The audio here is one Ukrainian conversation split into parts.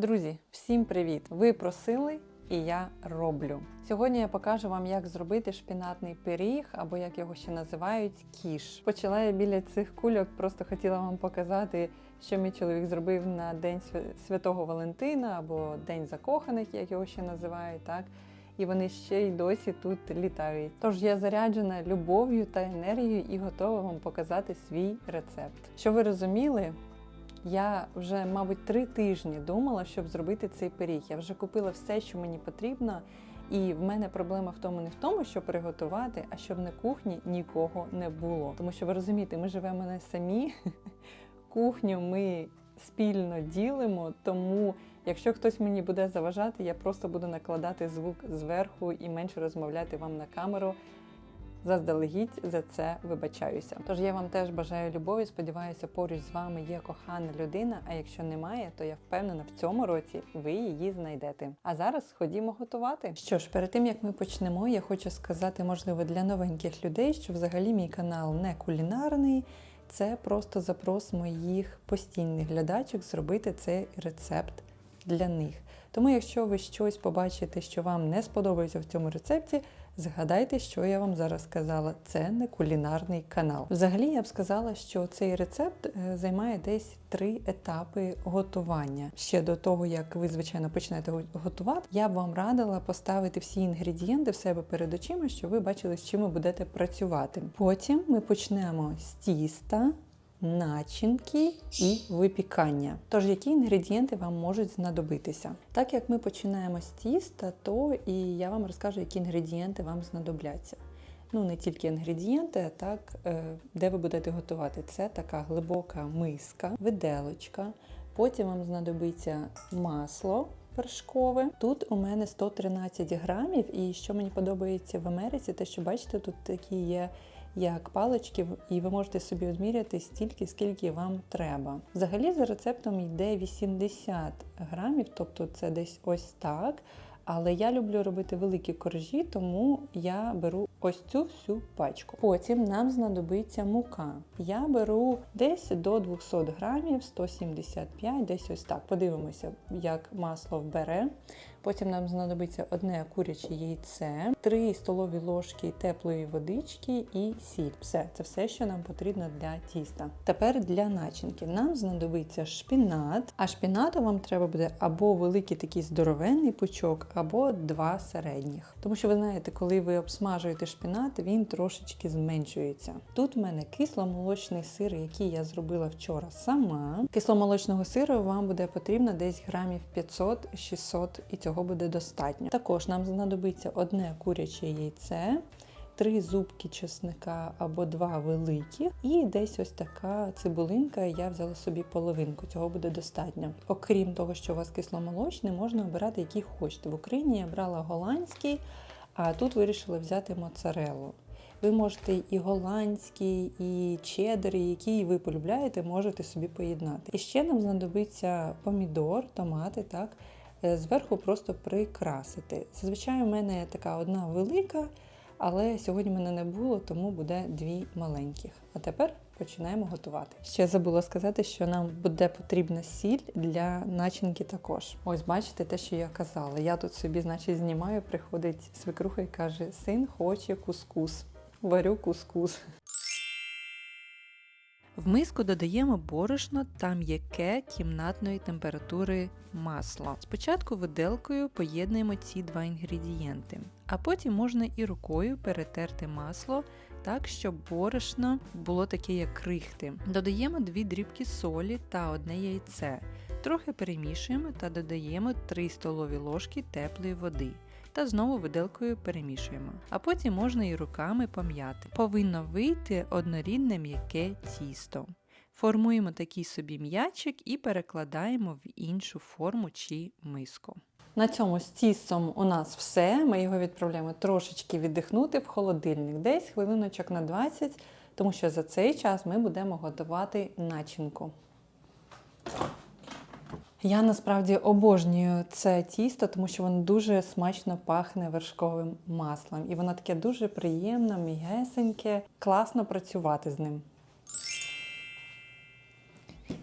Друзі, всім привіт! Ви просили і я роблю. Сьогодні я покажу вам, як зробити шпінатний пиріг, або як його ще називають кіш. Почала я біля цих кульок, просто хотіла вам показати, що мій чоловік зробив на День Святого Валентина або День закоханих, як його ще називають, так. І вони ще й досі тут літають. Тож я заряджена любов'ю та енергією і готова вам показати свій рецепт. Що ви розуміли, я вже, мабуть, три тижні думала, щоб зробити цей пиріг. Я вже купила все, що мені потрібно. І в мене проблема в тому не в тому, щоб приготувати, а щоб на кухні нікого не було. Тому що ви розумієте, ми живемо не самі. Кухню ми спільно ділимо, тому якщо хтось мені буде заважати, я просто буду накладати звук зверху і менше розмовляти вам на камеру. Заздалегідь за це вибачаюся. Тож я вам теж бажаю любові. Сподіваюся, поруч з вами є кохана людина. А якщо немає, то я впевнена, в цьому році ви її знайдете. А зараз ходімо готувати. Що ж, перед тим як ми почнемо, я хочу сказати, можливо, для новеньких людей, що взагалі мій канал не кулінарний. Це просто запрос моїх постійних глядачок зробити цей рецепт для них. Тому, якщо ви щось побачите, що вам не сподобається в цьому рецепті, згадайте, що я вам зараз сказала. Це не кулінарний канал. Взагалі, я б сказала, що цей рецепт е, займає десь три етапи готування. Ще до того, як ви, звичайно, почнете готувати, я б вам радила поставити всі інгредієнти в себе перед очима, щоб ви бачили, з чим ви будете працювати. Потім ми почнемо з тіста начинки і випікання. Тож, які інгредієнти вам можуть знадобитися? Так як ми починаємо з тіста, то і я вам розкажу, які інгредієнти вам знадобляться. Ну, не тільки інгредієнти, а так, е, де ви будете готувати. Це така глибока миска, виделочка. Потім вам знадобиться масло вершкове. Тут у мене 113 грамів, і що мені подобається в Америці, те, що бачите, тут такі є як палички, і ви можете собі відміряти стільки, скільки вам треба. Взагалі за рецептом йде 80 грамів, тобто це десь ось так. Але я люблю робити великі коржі, тому я беру ось цю всю пачку. Потім нам знадобиться мука. Я беру десь до 200 грамів, 175, десь ось так. Подивимося, як масло вбере. Потім нам знадобиться одне куряче яйце, 3 столові ложки теплої водички і сіль. Все, це все, що нам потрібно для тіста. Тепер для начинки. Нам знадобиться шпінат, а шпінату вам треба буде або великий такий здоровенний пучок, або два середніх. Тому що ви знаєте, коли ви обсмажуєте шпінат, він трошечки зменшується. Тут в мене кисломолочний сир, який я зробила вчора сама. Кисломолочного сиру вам буде потрібно десь грамів 500-600 і цього буде достатньо. Також нам знадобиться одне куряче яйце. Три зубки чесника або два великі, і десь ось така цибулинка. Я взяла собі половинку, цього буде достатньо. Окрім того, що у вас кисломолочний, можна обирати, який хочете. В Україні я брала голландський, а тут вирішила взяти моцарелу. Ви можете і голландський, і чеддер, і який ви полюбляєте, можете собі поєднати. І ще нам знадобиться помідор, томати, так. Е, Зверху просто прикрасити. Зазвичай у мене така одна велика, але сьогодні мене не було, тому буде дві маленьких. А тепер починаємо готувати. Ще забула сказати, що нам буде потрібна сіль для начинки також. Ось бачите те, що я казала. Я тут собі, значить, знімаю, приходить свекруха і каже: син хоче кускус. Варю кускус. В миску додаємо борошно та м'яке кімнатної температури масло. Спочатку виделкою поєднуємо ці два інгредієнти, а потім можна і рукою перетерти масло так, щоб борошно було таке, як крихти. Додаємо дві дрібки солі та одне яйце. Трохи перемішуємо та додаємо 3 столові ложки теплої води. Та знову виделкою перемішуємо. А потім можна і руками пом'яти. Повинно вийти однорідне м'яке тісто. Формуємо такий собі м'ячик і перекладаємо в іншу форму чи миску. На цьому з тістом у нас все. Ми його відправляємо трошечки віддихнути в холодильник, десь хвилиночок на 20, тому що за цей час ми будемо готувати начинку. Я насправді обожнюю це тісто, тому що воно дуже смачно пахне вершковим маслом. І воно таке дуже приємне, м'ягесеньке, класно працювати з ним.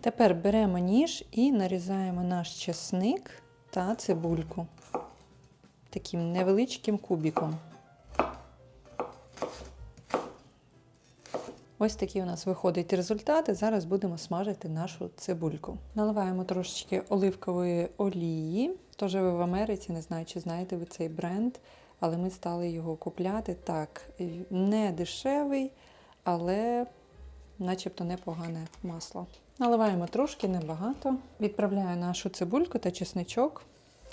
Тепер беремо ніж і нарізаємо наш чесник та цибульку таким невеличким кубиком. Ось такий у нас виходить результат. І зараз будемо смажити нашу цибульку. Наливаємо трошечки оливкової олії. Тож ви в Америці, не знаю, чи знаєте ви цей бренд, але ми стали його купляти. Так, не дешевий, але начебто непогане масло. Наливаємо трошки, небагато. Відправляю нашу цибульку та чесничок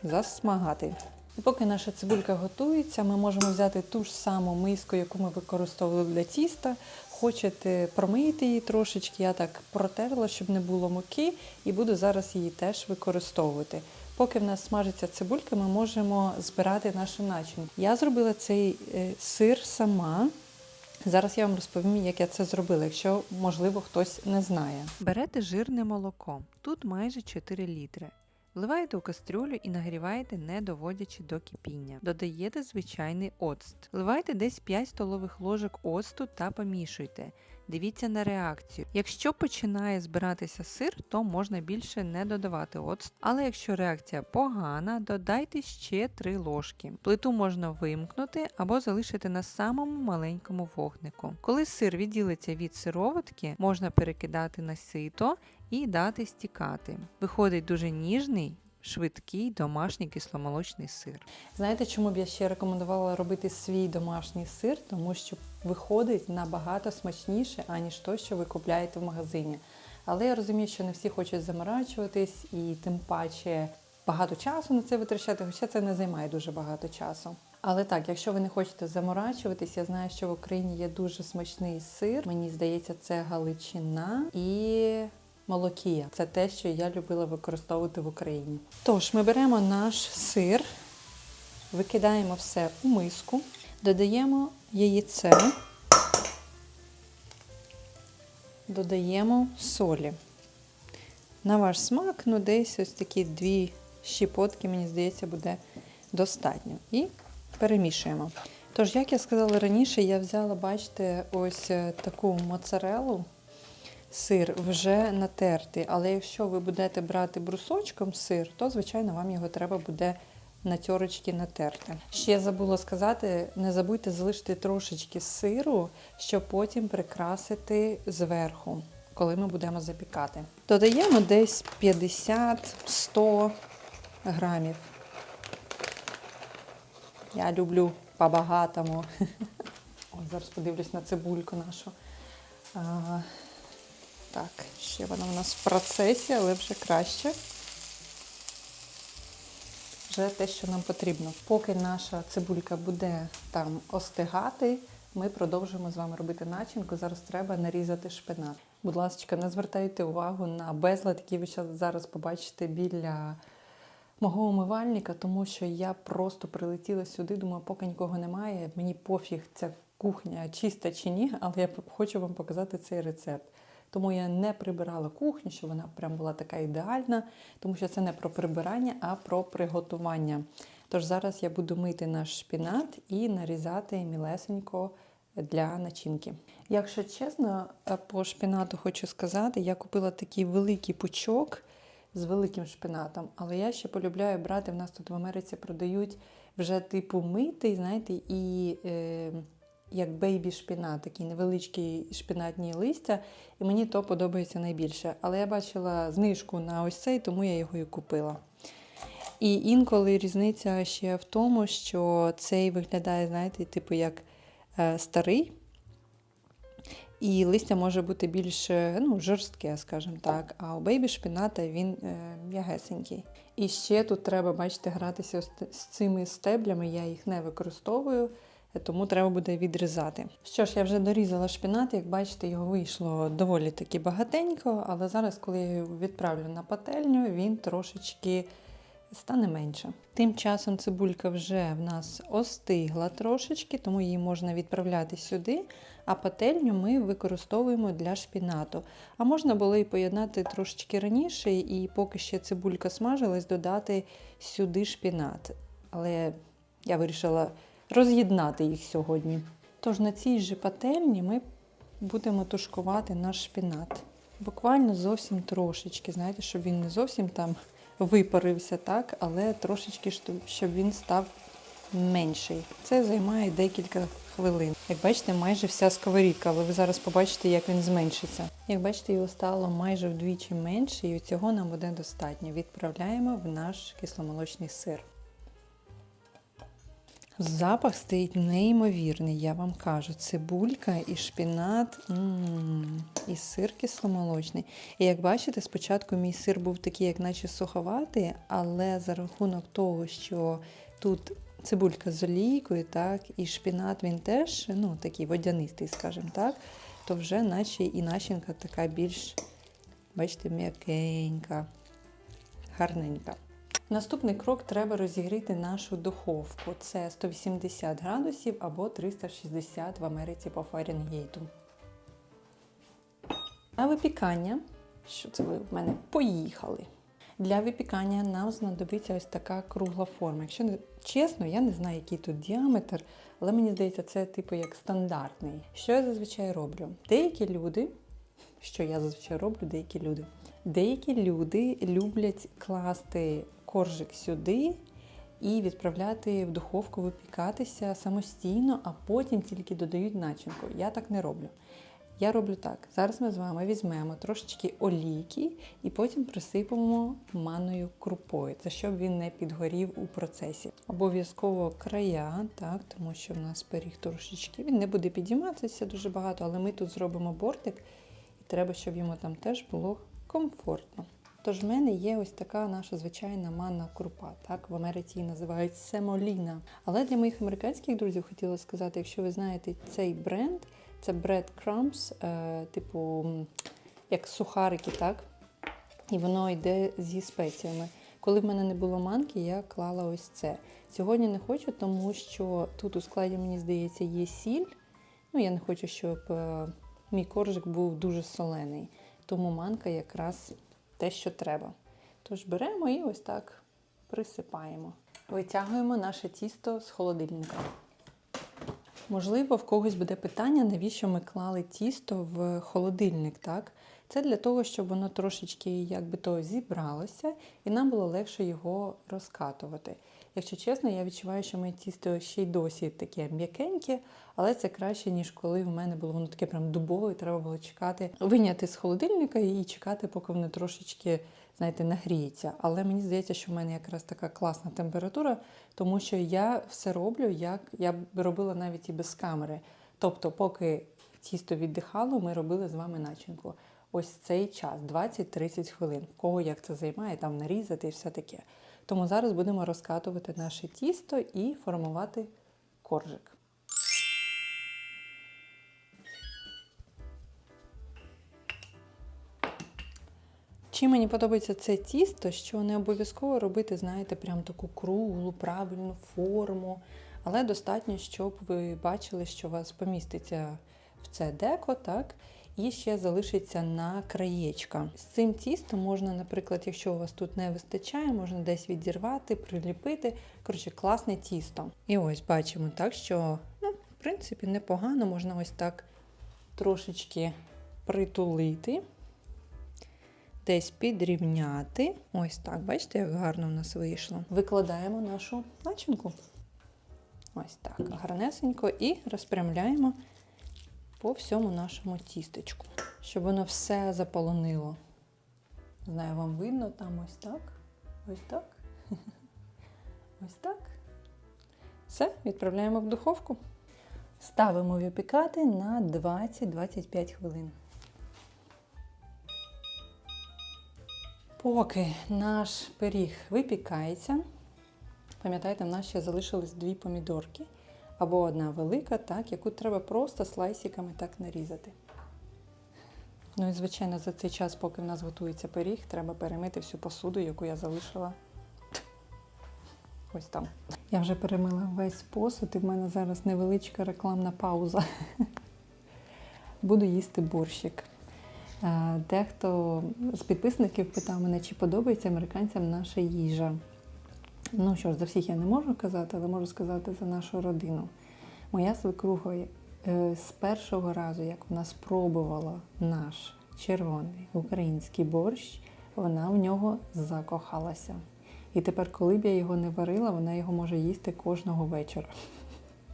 засмагати. І поки наша цибулька готується, ми можемо взяти ту ж саму миску, яку ми використовували для тіста. Хочете промити її трошечки, я так протерла, щоб не було муки, і буду зараз її теж використовувати. Поки в нас смажиться цибулька, ми можемо збирати нашу начинку. Я зробила цей е, сир сама. Зараз я вам розповім, як я це зробила, якщо, можливо, хтось не знає. Берете жирне молоко, тут майже 4 літри. Вливаєте у кастрюлю і нагріваєте, не доводячи до кипіння. Додаєте звичайний оцт. Вливайте десь 5 столових ложок оцту та помішуйте. Дивіться на реакцію. Якщо починає збиратися сир, то можна більше не додавати оцт. Але якщо реакція погана, додайте ще 3 ложки. Плиту можна вимкнути або залишити на самому маленькому вогнику. Коли сир відділиться від сироватки, можна перекидати на сито і дати стікати. Виходить дуже ніжний. Швидкий домашній кисломолочний сир. Знаєте, чому б я ще рекомендувала робити свій домашній сир? Тому що виходить набагато смачніше, аніж то, що ви купляєте в магазині. Але я розумію, що не всі хочуть заморачуватись і тим паче багато часу на це витрачати, хоча це не займає дуже багато часу. Але так, якщо ви не хочете заморачуватись, я знаю, що в Україні є дуже смачний сир. Мені здається, це Галичина і молокія. Це те, що я любила використовувати в Україні. Тож, ми беремо наш сир, викидаємо все у миску, додаємо яйце, додаємо солі. На ваш смак, ну десь ось такі дві щепотки, мені здається, буде достатньо. І перемішуємо. Тож, як я сказала раніше, я взяла, бачите, ось е, таку моцарелу сир вже натертий. Але якщо ви будете брати брусочком сир, то, звичайно, вам його треба буде на тьорочки натерти. Ще забула сказати: не забудьте залишити трошечки сиру, щоб потім прикрасити зверху, коли ми будемо запікати. Додаємо десь 50-100 грамів. Я люблю по-багатому. Зараз подивлюсь на цибульку нашу. Так, ще вона у нас в процесі, але вже краще. Вже те, що нам потрібно. Поки наша цибулька буде там остигати, ми продовжуємо з вами робити начинку. Зараз треба нарізати шпинат. Будь ласка, не звертайте увагу на безлад, який ви зараз побачите біля мого умивальника, тому що я просто прилетіла сюди, думаю, поки нікого немає. Мені пофіг, ця кухня чиста чи ні, але я хочу вам показати цей рецепт. Тому я не прибирала кухню, щоб вона прям була така ідеальна, тому що це не про прибирання, а про приготування. Тож зараз я буду мити наш шпінат і нарізати мілесенько для начинки. Якщо чесно, по шпінату хочу сказати, я купила такий великий пучок з великим шпинатом, але я ще полюбляю брати. В нас тут в Америці продають вже типу митий, знаєте, і. Е, як бейбі шпінат, такі невеличкі шпінатні листя, і мені то подобається найбільше. Але я бачила знижку на ось цей, тому я його і купила. І інколи різниця ще в тому, що цей виглядає, знаєте, типу як е, старий. І листя може бути більш ну, жорстке, скажімо так. А у бейбі шпіната він е, м'ягесенький. І ще тут треба, бачите, гратися з цими стеблями, я їх не використовую тому треба буде відрізати. Що ж, я вже дорізала шпінат, як бачите, його вийшло доволі таки багатенько, але зараз, коли я його відправлю на пательню, він трошечки стане менше. Тим часом цибулька вже в нас остигла трошечки, тому її можна відправляти сюди. А пательню ми використовуємо для шпінату. А можна було і поєднати трошечки раніше, і поки ще цибулька смажилась, додати сюди шпінат. Але я вирішила роз'єднати їх сьогодні. Тож на цій же пательні ми будемо тушкувати наш шпінат. Буквально зовсім трошечки, знаєте, щоб він не зовсім там випарився, так, але трошечки, щоб- він став менший. Це займає декілька хвилин. Як бачите, майже вся сковорідка, але ви зараз побачите, як він зменшиться. Як бачите, його стало майже вдвічі менше, і цього нам буде достатньо. Відправляємо в наш кисломолочний сир. Запах стоїть неймовірний, я вам кажу. Цибулька і шпінат, м, і сир кисломолочний. І як бачите, спочатку мій сир був такий, як наче суховатий, але за рахунок того, що тут цибулька з олійкою, так, і шпінат він теж ну, такий водянистий, скажімо так, то вже наче і начинка така більш, бачите, м'якенька, гарненька. Наступний крок треба розігріти нашу духовку. Це 180 градусів або 360 в Америці по Фаренгейту. На випікання, що це ви в мене поїхали. Для випікання нам знадобиться ось така кругла форма. Якщо не чесно, я не знаю, який тут діаметр, але мені здається, це типу як стандартний. Що я зазвичай роблю? Деякі люди, що я зазвичай роблю, деякі люди. Деякі люди люблять класти коржик сюди і відправляти в духовку випікатися самостійно, а потім тільки додають начинку. Я так не роблю. Я роблю так. Зараз ми з вами візьмемо трошечки олійки і потім присипемо манною крупою. Це щоб він не підгорів у процесі. Обов'язково края, так, тому що в нас пиріг трошечки. Він не буде підійматися дуже багато, але ми тут зробимо бортик, і треба, щоб йому там теж було комфортно. Тож в мене є ось така наша звичайна манна крупа. Так, в Америці її називають семоліна. Але для моїх американських друзів хотіла сказати, якщо ви знаєте цей бренд, це breadcrumbs, е, типу як сухарики, так? І воно йде зі спеціями. Коли в мене не було манки, я клала ось це. Сьогодні не хочу, тому що тут у складі, мені здається, є сіль. Ну, я не хочу, щоб е, мій коржик був дуже солений. Тому манка якраз те, що треба. Тож беремо і ось так присипаємо. Витягуємо наше тісто з холодильника. Можливо, в когось буде питання, навіщо ми клали тісто в холодильник, так? Це для того, щоб воно трошечки якби то зібралося, і нам було легше його розкатувати. Якщо чесно, я відчуваю, що моє тісто ще й досі таке м'якеньке, але це краще, ніж коли в мене було воно таке прям дубове, і треба було чекати, виняти з холодильника і чекати, поки воно трошечки, знаєте, нагріється. Але мені здається, що в мене якраз така класна температура, тому що я все роблю, як я б робила навіть і без камери. Тобто, поки тісто віддихало, ми робили з вами начинку. Ось цей час, 20-30 хвилин. В кого як це займає, там нарізати і все таке. Тому зараз будемо розкатувати наше тісто і формувати коржик. Чим мені подобається це тісто, що не обов'язково робити, знаєте, прям таку круглу, правильну форму, але достатньо, щоб ви бачили, що у вас поміститься в це деко, так? І ще залишиться на краєчка. З цим тістом можна, наприклад, якщо у вас тут не вистачає, можна десь відірвати, приліпити. Коротше, класне тісто. І ось бачимо так, що, ну, в принципі, непогано, можна ось так трошечки притулити десь підрівняти. Ось так, бачите, як гарно в нас вийшло. Викладаємо нашу начинку. Ось так, гарнесенько, і розпрямляємо по всьому нашому тістечку, щоб воно все заполонило. Не знаю, вам видно там ось так. Ось так. Ось так. Все, відправляємо в духовку. Ставимо випікати на 20-25 хвилин. Поки наш пиріг випікається, пам'ятаєте, в нас ще залишились дві помідорки або одна велика, так, яку треба просто слайсиками так нарізати. Ну і, звичайно, за цей час, поки в нас готується пиріг, треба перемити всю посуду, яку я залишила ось там. Я вже перемила весь посуд, і в мене зараз невеличка рекламна пауза. Буду їсти борщик. Е, Дехто з підписників питав мене, чи подобається американцям наша їжа. Ну що ж, за всіх я не можу казати, але можу сказати за нашу родину. Моя свекруха е, з першого разу, як вона спробувала наш червоний український борщ, вона в нього закохалася. І тепер, коли б я його не варила, вона його може їсти кожного вечора.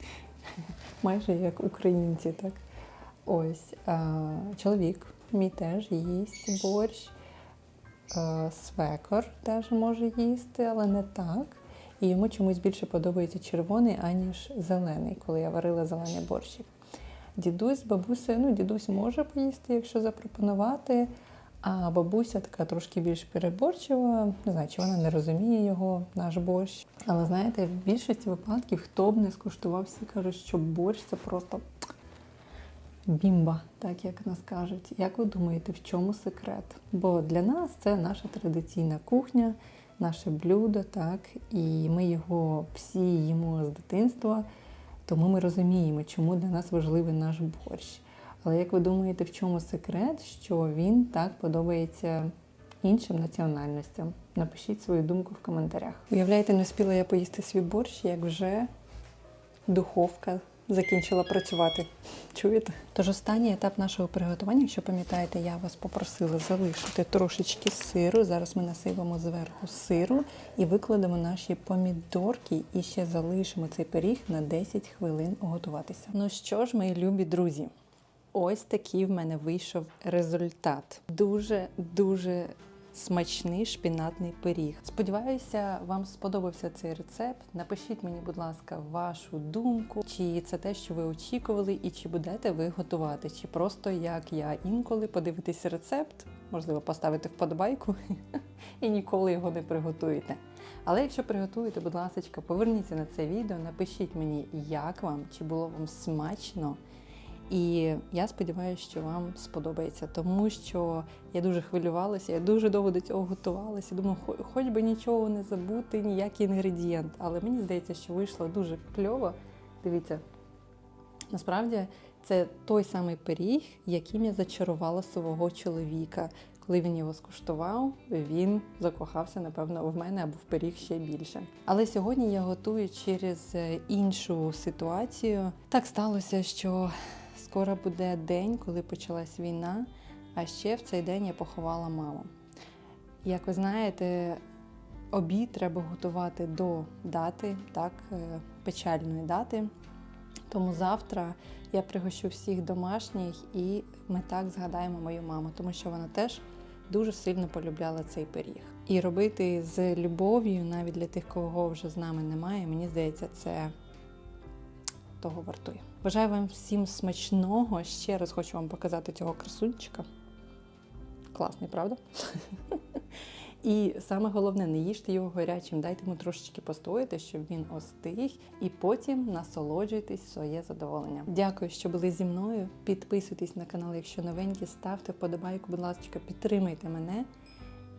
Майже як українці, так? Ось чоловік мій теж їсть борщ. Е, Свекор теж може їсти, але не так. І йому чомусь більше подобається червоний, аніж зелений, коли я варила зелений борщик. Дідусь з бабусею, ну, дідусь може поїсти, якщо запропонувати. А бабуся така трошки більш переборчива. Не знаю, чи вона не розуміє його, наш борщ. Але знаєте, в більшості випадків, хто б не скуштував, всі кажуть, що борщ це просто бімба, так як нас кажуть. Як ви думаєте, в чому секрет? Бо для нас це наша традиційна кухня, наше блюдо, так, і ми його всі їмо з дитинства, тому ми розуміємо, чому для нас важливий наш борщ. Але як ви думаєте, в чому секрет, що він так подобається іншим національностям? Напишіть свою думку в коментарях. Уявляєте, не встигла я поїсти свій борщ, як вже духовка закінчила працювати. Чуєте? Тож останній етап нашого приготування, якщо пам'ятаєте, я вас попросила залишити трошечки сиру. Зараз ми насипемо зверху сиру і викладемо наші помідорки і ще залишимо цей пиріг на 10 хвилин готуватися. Ну що ж, мої любі друзі, ось такий в мене вийшов результат. Дуже дуже смачний шпінатний пиріг. Сподіваюся, вам сподобався цей рецепт. Напишіть мені, будь ласка, вашу думку, чи це те, що ви очікували, і чи будете ви готувати, чи просто як я інколи подивитися рецепт, можливо, поставити вподобайку і ніколи його не приготуєте. Але якщо приготуєте, будь ласка, поверніться на це відео, напишіть мені, як вам, чи було вам смачно. І я сподіваюся, що вам сподобається, тому що я дуже хвилювалася, я дуже довго до цього готувалася. Думаю, хоч би нічого не забути, ніякий інгредієнт. Але мені здається, що вийшло дуже кльово. Дивіться, насправді це той самий пиріг, яким я зачарувала свого чоловіка. Коли він його скуштував, він закохався, напевно, в мене або в пиріг ще більше. Але сьогодні я готую через іншу ситуацію. Так сталося, що скоро буде день, коли почалась війна, а ще в цей день я поховала маму. Як ви знаєте, обід треба готувати до дати, так, е, печальної дати. Тому завтра я пригощу всіх домашніх і ми так згадаємо мою маму, тому що вона теж дуже сильно полюбляла цей пиріг. І робити з любов'ю, навіть для тих, кого вже з нами немає, мені здається, це того вартує. Бажаю вам всім смачного. Ще раз хочу вам показати цього красунчика. Класний, правда? І саме головне, не їжте його гарячим, дайте йому трошечки постояти, щоб він остиг, і потім насолоджуйтесь своє задоволення. Дякую, що були зі мною. Підписуйтесь на канал, якщо новенькі, ставте вподобайку, будь ласка, підтримайте мене.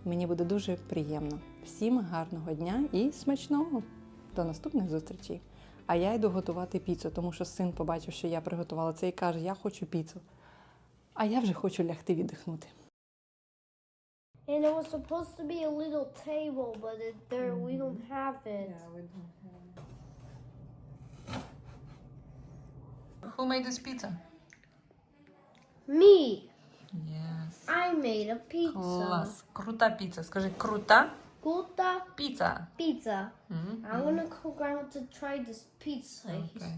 Мені буде дуже приємно. Всім гарного дня і смачного! До наступних зустрічей! А я йду готувати піцу, тому що син побачив, що я приготувала це і каже: Я хочу піцу. А я вже хочу лягти віддихнути. And it was supposed to be a little table, but it, there we don't have it. Who made this pizza? Me, Yes. I made a pizza. Клас. Крута піца. Скажи, крута Guta піца. pizza. I'm gonna call grandma to try this pizza. Okay.